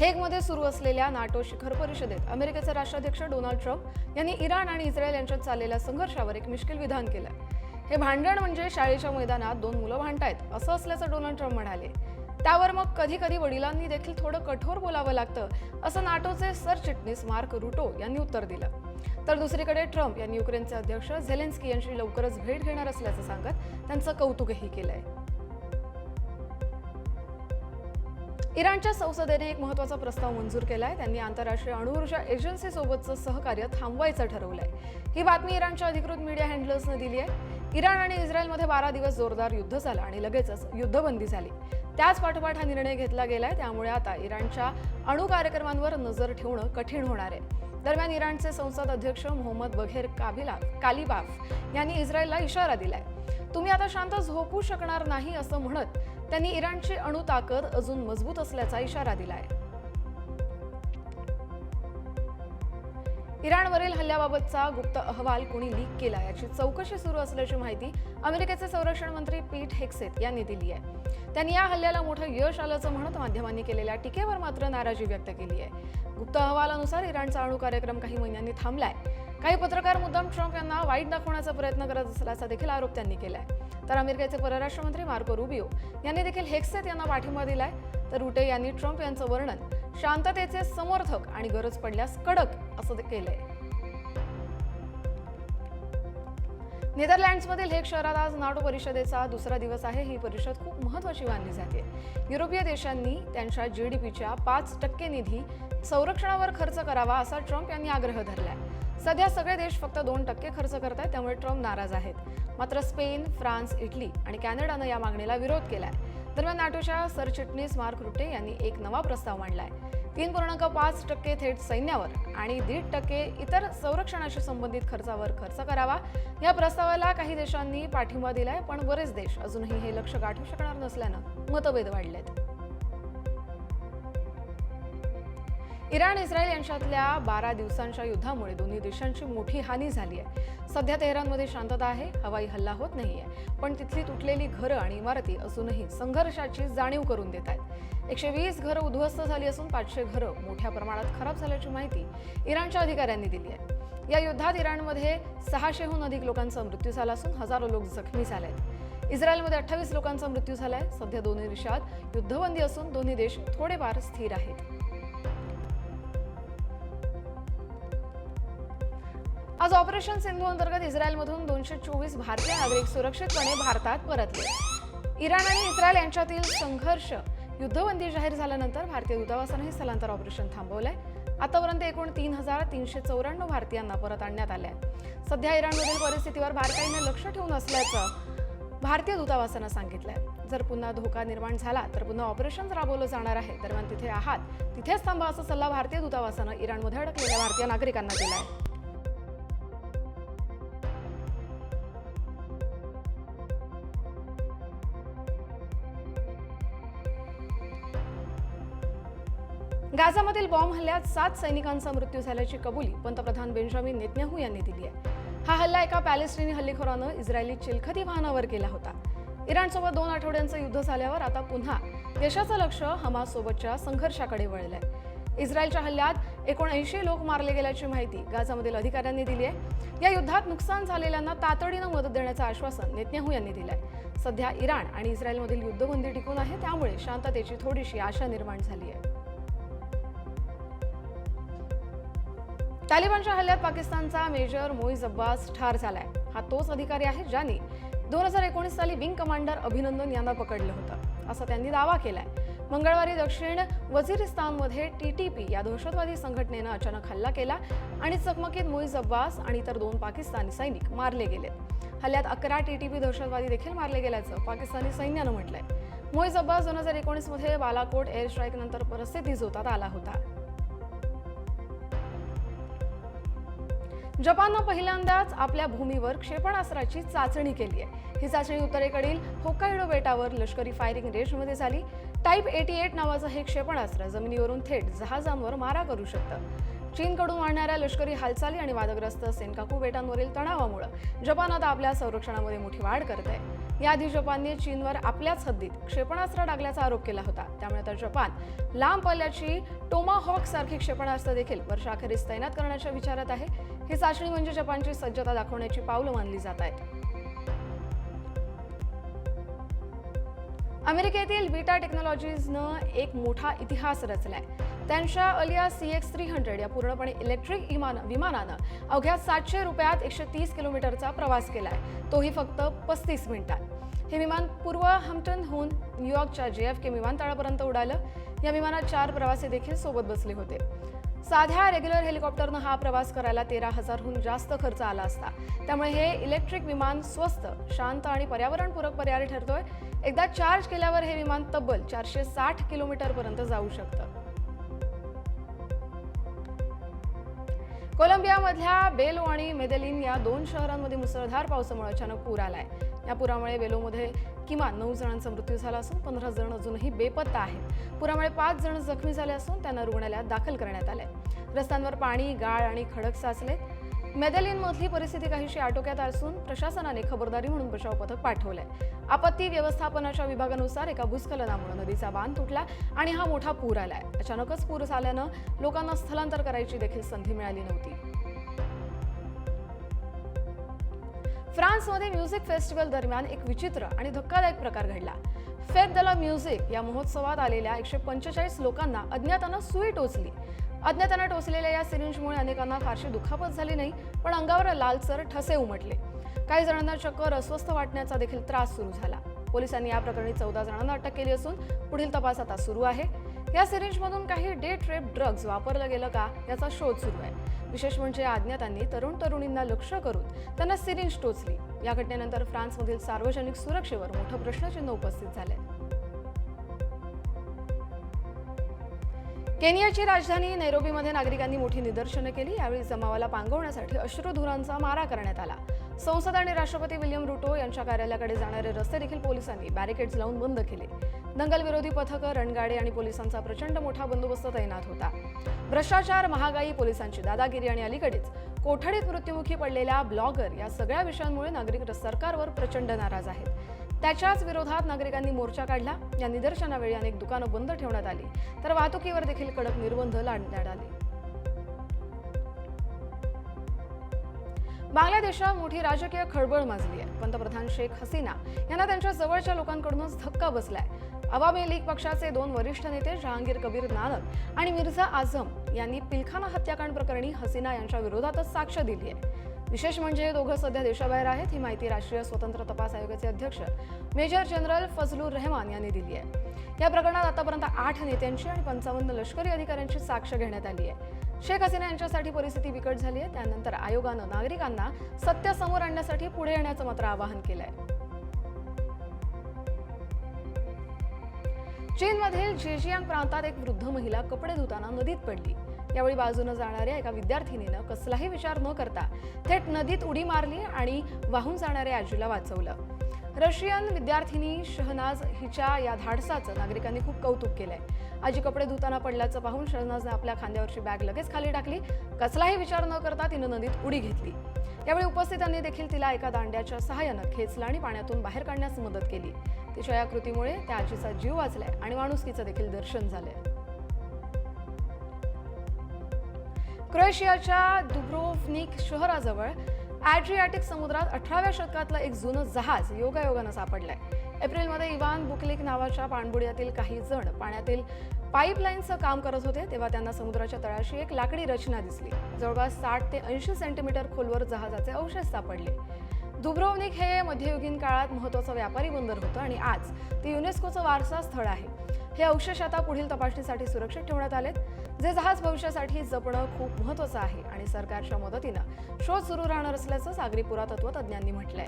हेगमध्ये सुरू असलेल्या नाटो शिखर परिषदेत अमेरिकेचे राष्ट्राध्यक्ष डोनाल्ड ट्रम्प यांनी इराण आणि इस्रायल यांच्यात चाललेल्या संघर्षावर एक मिश्किल विधान केलं. हे भांडण म्हणजे शाळेच्या मैदानात दोन मुलं भांडतायत असं असल्याचं डोनाल्ड ट्रम्प म्हणाले. त्यावर मग कधी कधी वडिलांनी देखील थोडं कठोर बोलावं लागतं असं नाटोचे सरचिटणीस मार्क रुटो यांनी उत्तर दिलं. तर दुसरीकडे ट्रम्प यांनी युक्रेनचे अध्यक्ष झेलेन्स्की यांची लवकरच भेट घेणार असल्याचं सांगत त्यांचं कौतुकही केलंय. इराणच्या संसदेने एक महत्त्वाचा प्रस्ताव मंजूर केला आहे त्यांनी आंतरराष्ट्रीय अणुऊर्जा एजन्सीसोबतचं सहकार्य थांबवायचं ठरवलं आहे ही बातमी इराणच्या अधिकृत मीडिया हँडलर्सनं दिली आहे. इराण आणि इस्रायलमध्ये बारा दिवस जोरदार युद्ध झालं आणि लगेचच युद्धबंदी झाली. त्याच पाठोपाठ हा निर्णय घेतला गेलाय. त्यामुळे आता इराणच्या अणु कार्यक्रमांवर नजर ठेवणं कठीण होणार आहे. दरम्यान इराणचे संसद अध्यक्ष मोहम्मद बघेर काबिला कालिबाफ यांनी इस्रायलला इशारा दिलाय. तुम्ही आता शांत झोपू शकणार नाही असं म्हणत त्यांनी इराणची अणुताकद अजून मजबूत असल्याचा इशारा दिलाय. इराणवरील हल्ल्याबाबतचा गुप्त अहवाल कोणी लीक केला याची चौकशी सुरू असल्याची माहिती अमेरिकेचे संरक्षण मंत्री पीट हेक्सेत यांनी दिली आहे. त्यांनी या हल्ल्याला मोठं यश आल्याचं म्हणत माध्यमांनी केलेल्या टीकेवर मात्र नाराजी व्यक्त केली आहे. गुप्त अहवालानुसार इराणचा अणू कार्यक्रम काही महिन्यांनी थांबलाय. काही पत्रकार मुद्दाम ट्रम्प यांना वाईट दाखवण्याचा प्रयत्न करत असल्याचा देखील आरोप त्यांनी केलाय. तर अमेरिकेचे परराष्ट्र मंत्री मार्को रुबिओ यांनी देखील हेक्सेत यांना पाठिंबा दिलाय. तर रुटे यांनी ट्रम्प यांचं वर्णन शांततेचे समर्थक आणि गरज पडल्यास कडक असं केलंय. नेदरलँड्समधील हेग शहरात आज नाटो परिषदेचा दुसरा दिवस आहे. ही परिषद खूप महत्वाची मानली जाते. युरोपीय देशांनी त्यांच्या जीडीपीच्या पाच टक्के निधी संरक्षणावर खर्च करावा असा ट्रम्प यांनी आग्रह धरलाय. सध्या सगळे देश फक्त दोन टक्के खर्च करत आहेत त्यामुळे ट्रम्प नाराज आहेत. मात्र स्पेन फ्रान्स इटली आणि कॅनडानं या मागणीला विरोध केलाय. दरम्यान नाटोच्या सरचिटणीस मार्क रुटे यांनी एक नवा प्रस्ताव मांडलाय. तीन पूर्णांक पाच टक्के थेट सैन्यावर आणि दीड टक्के इतर संरक्षणाशी संबंधित खर्चावर खर्च करावा. या प्रस्तावाला काही देशांनी पाठिंबा दिलाय पण बरेच देश अजूनही हे लक्ष गाठू शकणार नसल्यानं मतभेद वाढलेत. इराण इस्रायल यांच्यातल्या बारा दिवसांच्या युद्धामुळे दोन्ही देशांची मोठी हानी झाली आहे. सध्या तेहरानमध्ये शांतता आहे हवाई हल्ला होत नाहीये. पण तिथली तुटलेली घरं आणि इमारती अजूनही संघर्षाची जाणीव करून देत आहेत. एकशे वीस घरं उद्ध्वस्त झाली असून पाचशे घरं मोठ्या प्रमाणात खराब झाल्याची माहिती इराणच्या अधिकाऱ्यांनी दिली आहे. या युद्धात इराणमध्ये सहाशेहून अधिक लोकांचा मृत्यू झाला असून हजारो लोक जखमी झाले आहेत. इस्रायलमध्ये अठ्ठावीस लोकांचा मृत्यू झालाय. सध्या दोन्ही देशात युद्धबंदी असून दोन्ही देश थोडेफार स्थिर आहेत. आज ऑपरेशन सिंधू अंतर्गत इस्रायलमधून दोनशे चोवीस भारतीय नागरिक सुरक्षितपणे भारतात परतले. इराण आणि इस्रायल यांच्यातील संघर्ष युद्धबंदी जाहीर झाल्यानंतर भारतीय दूतावासानं हे स्थलांतर ऑपरेशन थांबवलंय. आतापर्यंत एकूण तीन हजार तीनशे चौऱ्याण्णव भारतीयांना परत आणण्यात आले सध्या इराणमधील परिस्थितीवर भारताने लक्ष ठेवून असल्याचं भारतीय दूतावासानं सांगितलंय. जर पुन्हा धोका निर्माण झाला तर पुन्हा ऑपरेशन राबवलं जाणार आहे. दरम्यान तिथे आहात तिथेच थांबा असा सल्ला भारतीय दूतावासानं इराणमध्ये अडकलेल्या भारतीय नागरिकांना दिलाय. गाझामधील बॉम्ब हल्ल्यात सात सैनिकांचा मृत्यू झाल्याची कबुली पंतप्रधान बेंजामिन नेतन्याहू यांनी दिली आहे. हा हल्ला एका पॅलेस्टिनी हल्लेखोरानं इस्रायली चिलखती वाहनावर केला होता. इराणसोबत दोन आठवड्यांचं युद्ध झाल्यावर आता पुन्हा देशाचं लक्ष हमासोबतच्या संघर्षाकडे संघर्षाकडे वळलंय. इस्रायलच्या हल्ल्यात एकोणऐंशी लोक मारले गेल्याची माहिती गाझामधील अधिकाऱ्यांनी दिली आहे. या युद्धात नुकसान झालेल्यांना तातडीनं मदत देण्याचं आश्वासन नेतन्याहू यांनी दिलं आहे सध्या इराण आणि इस्रायलमधील युद्धबंदी टिकून आहे त्यामुळे शांततेची थोडीशी आशा निर्माण झाली आहे. तालिबानच्या हल्ल्यात पाकिस्तानचा मेजर मोईज अब्बास ठार झालाय. हा तोच अधिकारी आहे ज्याने दोन हजार एकोणीस साली विंग कमांडर अभिनंदन यांना पकडलं होतं. असा त्यांनी दावा केलाय. मंगळवारी दक्षिण वझिरिस्तानमध्ये पी या दहशतवादी संघटनेनं अचानक हल्ला केला आणि चकमकीत मोईज अब्बास आणि इतर दोन पाकिस्तानी सैनिक मारले गेले हल्ल्यात अकरा टी टी पी दहशतवादी देखील मारले गेल्याचं पाकिस्तानी सैन्यानं म्हटलंय. मोईज अब्बास दोन हजार एकोणीसमध्ये बालाकोट एअर स्ट्राईक नंतर परिस्थिती झोतात आला होता. जपाननं पहिल्यांदाच आपल्या भूमीवर क्षेपणास्त्राची चाचणी केली आहे. ही चाचणी उत्तरेकडील होकाइडो बेटावर लष्करी फायरिंग रेंजमध्ये झाली. टाईप एटी एट नावाचं हे क्षेपणास्त्र जमिनीवरून थेट जहाजांवर मारा करू शकतं. चीनकडून वाढणाऱ्या लष्करी हालचाली आणि वादग्रस्त सेनकाकू बेटांवरील तणावामुळे जपान आता आपल्या संरक्षणामध्ये मोठी वाढ करत आहे. याआधी जपानने चीनवर आपल्याच हद्दीत क्षेपणास्त्र डागल्याचा आरोप केला होता. त्यामुळे आता जपान लांब पल्ल्याची टोमाहॉक सारखी क्षेपणास्त्र देखील वर्षाखेरीस तैनात करण्याच्या विचारात आहे. ही चाचणी म्हणजे जपानची सज्जता दाखवण्याची पावलं मानली जात आहेत. अमेरिकेतील बीटा टेक्नॉलॉजीजनं एक मोठा इतिहास रचलाय. त्यांच्या Alia C X three hundred या पूर्णपणे इलेक्ट्रिक इमान विमानानं अवघ्या सातशे रुपयात एकशे तीस किलोमीटरचा प्रवास केलाय. तोही फक्त पस्तीस मिनिटात. हे विमान पूर्व हम्प्टनहून न्यूयॉर्कच्या जे एफ के विमानतळापर्यंत उडालं. या विमानात चार प्रवासी देखील सोबत बसले होते. साध्या रेग्युलर हेलिकॉप्टरनं हा प्रवास करायला तेरा हजारहून जास्त खर्च आला असता. त्यामुळे हे इलेक्ट्रिक विमान स्वस्त शांत आणि पर्यावरणपूरक पर्याय ठरतोय. एकदा चार्ज केल्यावर हे विमान तब्बल चारशे साठ किलोमीटरपर्यंत जाऊ शकतं. कोलंबियामधल्या बेलो आणि मेदेलिन या दोन शहरांमध्ये मुसळधार पावसामुळे अचानक पूर आलाय. या पुरामुळे बेलोमध्ये किमान नऊ जणांचा मृत्यू झाला असून पंधरा जण अजूनही बेपत्ता आहेत. पुरामुळे पाच जण जखमी झाले असून त्यांना रुग्णालयात दाखल करण्यात आले. रस्त्यांवर पाणी गाळ आणि खडक साचले. मेदेलिनमधली परिस्थिती काहीशी आटोक्यात असून प्रशासनाने खबरदारी म्हणून बचाव पथक पाठवलंय आपत्ती व्यवस्थापनाच्या विभागानुसार एका भूस्खलनामुळे नदीचा बांध तुटला आणि हा मोठा पूर आलाय. अचानकच पूर आल्यानं लोकांना स्थलांतर करायची देखील संधी मिळाली नव्हती. फ्रान्समध्ये म्युझिक फेस्टिवल दरम्यान एक विचित्र आणि धक्कादायक प्रकार घडला. फेत दला म्युझिक या महोत्सवात आलेल्या एकशे पंचेचाळीस लोकांना अज्ञातानं सुई टोचली. अज्ञातानं टोचलेल्या या सिरिंजमुळे अनेकांना फारशी दुखापत झाली नाही पण अंगावर लालसर ठसे उमटले. काही जणांना चक्कर अस्वस्थ वाटण्याचा देखील त्रास सुरू झाला. पोलिसांनी या प्रकरणी चौदा जणांना अटक केली असून पुढील तपास आता सुरू आहे. या सिरिंजमधून काही डे ट्रेप ड्रग्ज वापरलं गेलं का याचा शोध सुरू आहे. विशेष म्हणजे अज्ञातांनी तरुण तरुणींना लक्ष करून त्यांना सिरिंज टोचली. या घटनेनंतर फ्रान्समधील सार्वजनिक सुरक्षेवर मोठं प्रश्नचिन्ह उपस्थित झालंय केनियाची राजधानी नैरोबीमध्ये नागरिकांनी मोठी निदर्शनं केली यावेळी जमावाला पांगवण्यासाठी अश्रुधुरांचा मारा करण्यात आला. संसद आणि राष्ट्रपती विल्यम रुटो यांच्या कार्यालयाकडे जाणारे रस्ते देखील पोलिसांनी बॅरिकेड्स लावून बंद केले. दंगलविरोधी पथकं रणगाडे आणि पोलिसांचा प्रचंड मोठा बंदोबस्त तैनात होता. भ्रष्टाचार महागाई पोलिसांची दादागिरी आणि अलीकडेच कोठडीत मृत्युमुखी पडलेल्या ब्लॉगर या सगळ्या विषयांमुळे नागरिक सरकारवर प्रचंड नाराज आहेत. त्याच्याच विरोधात नागरिकांनी मोर्चा काढला. या निदर्शनावेळी अनेक दुकानं बंद ठेवण्यात आली. तर वाहतुकीवर देखील कडक निर्बंध लादण्यात आले. बांगलादेशात मोठी राजकीय खळबळ माजली आहे. पंतप्रधान शेख हसीना यांना त्यांच्या जवळच्या लोकांकडूनच धक्का बसलाय. अवामी लीग पक्षाचे दोन वरिष्ठ नेते जहांगीर कबीर नानक आणि मिर्झा आझम यांनी पिलखाना हत्याकांड प्रकरणी हसीना यांच्या विरोधातच साक्ष दिली आहे विशेष म्हणजे दोघं सध्या देशाबाहेर आहेत ही माहिती राष्ट्रीय स्वतंत्र तपास आयोगाचे अध्यक्ष मेजर जनरल फजलुर रहमान यांनी दिली आहे. या प्रकरणात आतापर्यंत आठ नेत्यांची आणि पंचावन्न लष्करी अधिकाऱ्यांची साक्ष घेण्यात आली आहे. शेख हसीना यांच्यासाठी परिस्थिती बिकट झाली आहे. त्यानंतर आयोगानं नागरिकांना सत्य समोर आणण्यासाठी पुढे येण्याचं मात्र आवाहन केलंय. चीनमधील झेजियांग प्रांतात एक वृद्ध महिला कपडे धुताना नदीत पडली. यावेळी बाजूनं जाणाऱ्या एका विद्यार्थिनीनं कसलाही विचार न करता थेट नदीत उडी मारली आणि वाहून जाणाऱ्या आजीला वाचवलं. रशियन विद्यार्थिनी शहनाज हिच्या या धाडसाचं नागरिकांनी खूप कौतुक केलंय. आजी कपडे धुताना पडल्याचं पाहून शहनाजने आपल्या खांद्यावरची बॅग लगेच खाली टाकली. कसलाही विचार न करता तिनं नदीत उडी घेतली. यावेळी उपस्थितांनी देखील तिला एका दांड्याच्या सहाय्यानं खेचलं आणि पाण्यातून बाहेर काढण्यास मदत केली. तिच्या या कृतीमुळे त्या आजीचा जीव वाचलाय आणि माणुसकीचं देखील दर्शन झालंय. क्रोएशियाच्या दुब्रोवनिक शहराजवळ ॲड्रियाटिक समुद्रात अठराव्या शतकातलं एक जुनं जहाज योगायोगानं सापडलंय. एप्रिलमध्ये इवान बुकलिक नावाच्या पाणबुड्यातील काही जण पाण्यातील पाईपलाईनचं काम करत होते तेव्हा त्यांना समुद्राच्या तळाशी एक लाकडी रचना दिसली. जवळपास साठ ते ऐंशी सेंटीमीटर खोलवर जहाजाचे अवशेष सापडले. दुब्रोवनिक हे मध्ययुगीन काळात महत्त्वाचं व्यापारी बंदर होतं आणि आज ते युनेस्कोचं वारसा स्थळ आहे. हे अवशेष आता पुढील तपासणीसाठी सुरक्षित ठेवण्यात आलेत. जे जहाज भविष्यासाठी जपणं खूप महत्त्वाचं आहे आणि सरकारच्या मदतीनं शोध सुरू राहणार असल्याचं सागरी पुरातत्व तज्ज्ञांनी म्हटलंय.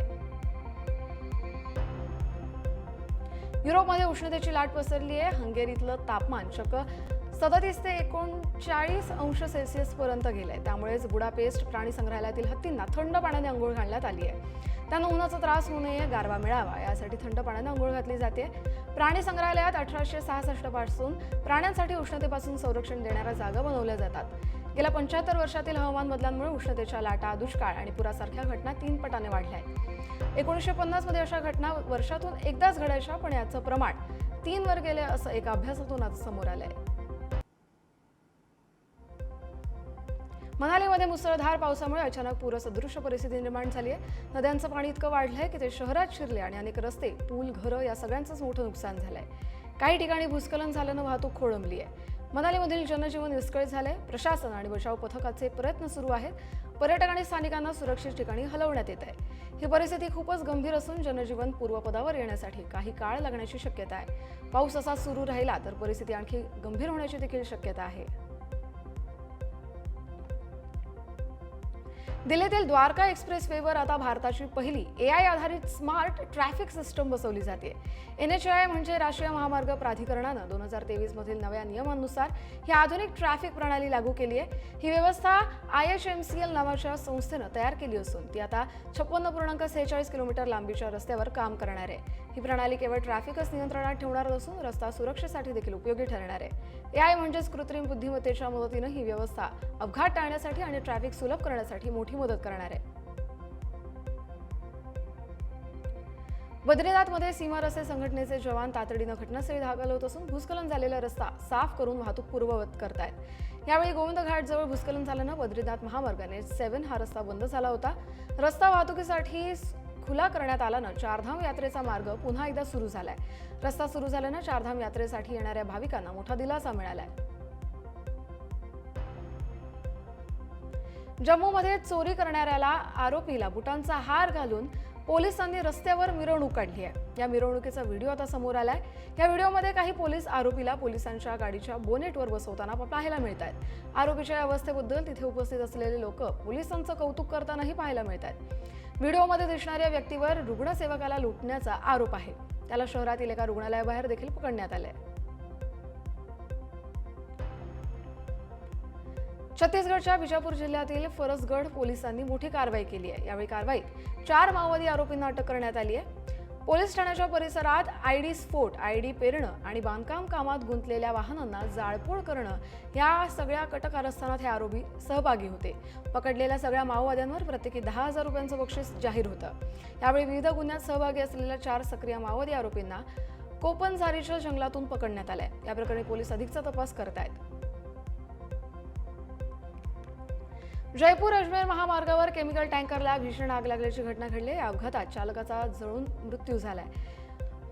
युरोपमध्ये उष्णतेची लाट पसरली आहे हंगेरीतलं तापमान चक्क सदतीस ते एकोणचाळीस अंश सेल्सिअस पर्यंत गेलंय. त्यामुळेच बुडापेस्ट प्राणी संग्रहालयातील हत्तींना थंड पाण्याने आंघोळ घालण्यात आली आहे. त्यांना उन्हाचा त्रास होऊ नये गारवा मिळावा यासाठी थंड पाण्याने आंघोळ घातली जाते. प्राणी संग्रहालयात अठराशे सहासष्टपासून प्राण्यांसाठी उष्णतेपासून संरक्षण देणाऱ्या जागा बनवल्या जातात. गेल्या पंच्याहत्तर वर्षातील हवामान बदलांमुळे उष्णतेच्या लाटा दुष्काळ आणि पुरासारख्या घटना तीन पटाने वाढल्या आहेत. एकोणीसशे पन्नासमध्ये अशा घटना वर्षातून एकदाच घडायच्या पण याचं प्रमाण तीनवर गेले असं एका अभ्यासातून आज समोर आलं आहे मनालीमध्ये मुसळधार पावसामुळे अचानक पूरसदृश परिस्थिती निर्माण झाली आहे. नद्यांचं पाणी इतकं वाढलं आहे की ते शहरात शिरले आणि अनेक रस्ते पूल घरं या सगळ्यांचंच मोठं नुकसान झालं आहे काही ठिकाणी भूस्खलन झाल्यानं वाहतूक खोळंबली आहे. मनालीमधील जनजीवन विस्कळीत झालंय. प्रशासन आणि बचाव पथकाचे प्रयत्न सुरू आहेत. पर्यटक आणि स्थानिकांना सुरक्षित ठिकाणी हलवण्यात येत आहे. ही परिस्थिती खूपच गंभीर असून जनजीवन पूर्वपदावर येण्यासाठी काही काळ लागण्याची शक्यता आहे. पाऊस असा सुरू राहिला तर परिस्थिती आणखी गंभीर होण्याची देखील शक्यता आहे. दिल्लीतील द्वारका एक्सप्रेसवेवर आता भारताची पहिली ए आय आधारित स्मार्ट ट्रॅफिक सिस्टम बसवली जाते. एन एच आय म्हणजे राष्ट्रीय महामार्ग प्राधिकरणानं दोन हजार तेवीसमधील नव्या नियमांनुसार ही आधुनिक ट्रॅफिक प्रणाली लागू केली आहे. ही व्यवस्था I H M C L नावाच्या संस्थेनं तयार केली असून ती आता छप्पन्न पूर्णांक सेहेचाळीस किलोमीटर लांबीच्या रस्त्यावर काम करणार आहे. ही प्रणाली केवळ ट्रॅफिकच नियंत्रणात ठेवणार नसून रस्ता सुरक्षेसाठी देखील उपयोगी ठरणार आहे. ए आय म्हणजेच कृत्रिम बुद्धिमत्तेच्या मदतीनं ही व्यवस्था अपघात टाळण्यासाठी आणि ट्रॅफिक सुलभ करण्यासाठी मोठी मदत करणार आहे. बद्रीनाथमध्ये सीमा रस्ते संघटनेचे जवान तातडीनं घटनास्थळी दाखल होत असून भूस्खलन झालेला रस्ता साफ करून वाहतूक पूर्ववत करतायत. यावेळी गोविंद घाटजवळ भूस्खलन झाल्यानं बद्रीनाथ महामार्गाने सेव्हन हा रस्ता बंद झाला होता. रस्ता वाहतुकीसाठी खुला करण्यात आल्यानं चारधाम यात्रेचा मार्ग पुन्हा एकदा सुरू झालाय. रस्ता सुरू झाल्यानं चारधाम यात्रेसाठी येणाऱ्या भाविकांना मोठा दिलासा मिळालाय. जम्मूमध्ये चोरी करणाऱ्याला आरोपीला बुटांचा हार घालून पोलिसांनी रस्त्यावर मिरवणूक काढली आहे. या मिरवणुकीचा व्हिडिओ आता समोर आलाय. या व्हिडिओमध्ये काही पोलीस आरोपीला पोलिसांच्या गाडीच्या बोनेटवर बसवताना पाहायला मिळत आहेत आरोपीच्या अवस्थेबद्दल तिथे उपस्थित असलेले लोक पोलिसांचं कौतुक करतानाही पाहायला मिळत आहेत व्हिडिओमध्ये दिसणाऱ्या व्यक्तीवर रुग्णसेवकाला लुटण्याचा आरोप आहे. त्याला शहरातील एका रुग्णालयाबाहेर देखील पकडण्यात आलंय. छत्तीसगडच्या बिजापूर जिल्ह्यातील फरसगड पोलिसांनी मोठी कारवाई केली आहे. यावेळी कारवाईत चार माओवादी आरोपींना अटक करण्यात आली आहे. पोलीस ठाण्याच्या परिसरात आय डी स्फोट आय डी पेरणं आणि बांधकाम कामात गुंतलेल्या वाहनांना जाळपोळ करणं या सगळ्या कटकारस्थानात हे आरोपी सहभागी होते. पकडलेल्या सगळ्या माओवाद्यांवर प्रत्येकी दहा हजार रुपयांचं बक्षीस जाहीर होतं. यावेळी विविध गुन्ह्यात सहभागी असलेल्या चार सक्रिय माओवादी आरोपींना कोपनझारीच्या जंगलातून पकडण्यात आलंय. या प्रकरणी पोलीस अधिकचा तपास करत आहेत जयपूर अजमेर महामार्गावर केमिकल टँकरला भीषण आग लागल्याची घटना घडली. या अपघातात चालकाचा जळून मृत्यू झालाय.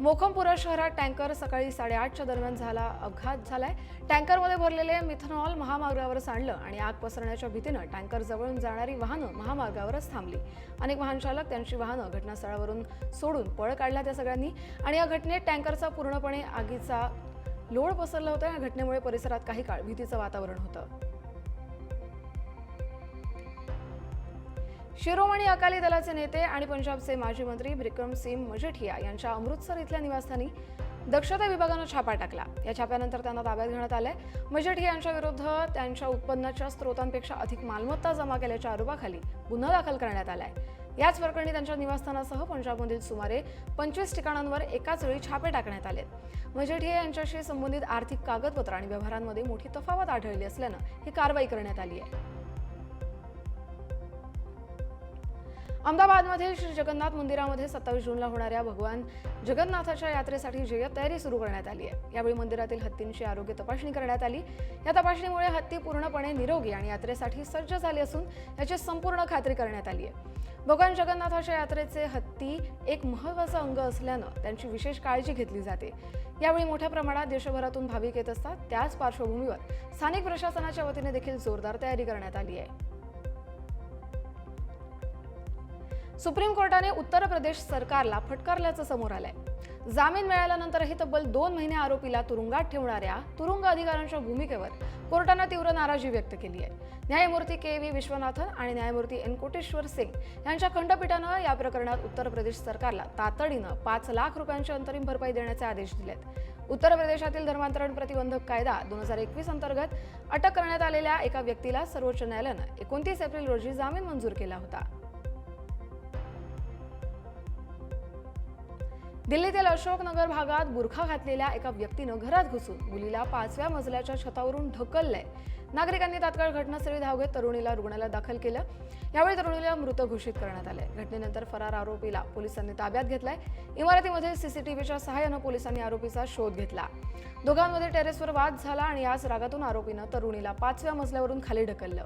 मोखमपुरा शहरात टँकर सकाळी साडेआठच्या दरम्यान झाला अपघात झालाय. टँकरमध्ये भरलेले मिथनॉल महामार्गावर सांडलं आणि आग पसरण्याच्या भीतीनं टँकर जवळून जाणारी वाहनं महामार्गावरच थांबली. अनेक वाहन चालक त्यांची वाहनं घटनास्थळावरून सोडून पळ काढल्या त्या सगळ्यांनी आणि या घटनेत टँकरचा पूर्णपणे आगीचा लोड पसरला होता. या घटनेमुळे परिसरात काही काळ भीतीचं वातावरण होतं. शिरोमणी अकाली दलाचे नेते आणि पंजाबचे माजी मंत्री विक्रम सिंग मजेठिया यांच्या अमृतसर इथल्या निवासस्थानी दक्षता विभागानं छापा टाकला. या छाप्यानंतर त्यांना ताब्यात घेण्यात आलंय. मजेठिया यांच्या विरुद्ध त्यांच्या उत्पन्नाच्या स्रोतांपेक्षा अधिक मालमत्ता जमा केल्याच्या आरोपाखाली गुन्हा दाखल करण्यात आलाय. याच प्रकरणी त्यांच्या निवासस्थानासह पंजाबमधील सुमारे पंचवीस ठिकाणांवर एकाच वेळी छापे टाकण्यात आलेत. मजेठिया यांच्याशी संबंधित आर्थिक कागदपत्र आणि व्यवहारांमध्ये मोठी तफावत आढळली असल्यानं ही कारवाई करण्यात आली आहे. अहमदाबादमध्ये श्री जगन्नाथ मंदिरामध्ये सत्तावीस जूनला होणाऱ्या भगवान जगन्नाथाच्या यात्रेसाठी जय्यत तयारी सुरू करण्यात आली आहे. यावेळी मंदिरातील हत्तींची आरोग्य तपासणी करण्यात आली. या तपासणीमुळे हत्ती पूर्णपणे निरोगी आणि यात्रेसाठी सज्ज झाली असून याची संपूर्ण खात्री करण्यात आली आहे. भगवान जगन्नाथाच्या यात्रेचे हत्ती एक महत्वाचं अंग असल्यानं त्यांची विशेष काळजी घेतली जाते. यावेळी मोठ्या प्रमाणात देशभरातून भाविक येत असतात. त्याच पार्श्वभूमीवर स्थानिक प्रशासनाच्या वतीने देखील जोरदार तयारी करण्यात आली आहे. सुप्रीम कोर्टाने उत्तर प्रदेश सरकारला फटकारल्याचं समोर आलंय. जामीन मिळाल्यानंतरही तब्बल दोन महिने आरोपीला तुरुंगात ठेवणाऱ्या तुरुंग अधिकाऱ्यांच्या भूमिकेवर कोर्टानं तीव्र नाराजी व्यक्त केली आहे. न्यायमूर्ती के व्ही विश्वनाथन आणि न्यायमूर्ती एन कोटेश्वर सिंग यांच्या खंडपीठानं या प्रकरणात उत्तर प्रदेश सरकारला तातडीनं पाच लाख रुपयांची अंतरिम भरपाई देण्याचे आदेश दिलेत. उत्तर प्रदेशातील धर्मांतरण प्रतिबंधक कायदा दोन हजार एकवीस अंतर्गत अटक करण्यात आलेल्या एका व्यक्तीला सर्वोच्च न्यायालयानं एकोणतीस एप्रिल रोजी जामीन मंजूर केला होता. दिल्लीतील अशोकनगर भागात बुरखा घातलेल्या एका व्यक्तीनं घरात घुसून मुलीला पाचव्या मजल्याच्या छतावरून ढकललंय. नागरिकांनी तात्काळ घटनास्थळी धाव घेत तरुणीला रुग्णालयात दाखल केलं. यावेळी तरुणीला मृत घोषित करण्यात आले घटनेनंतर फरार आरोपीला पोलिसांनी ताब्यात घेतलाय. इमारतीमध्ये सीसीटीव्हीच्या सहाय्यानं पोलिसांनी आरोपीचा शोध घेतला. दोघांमध्ये टेरेसवर वाद झाला आणि याच रागातून आरोपीनं तरुणीला पाचव्या मजल्यावरून खाली ढकललं.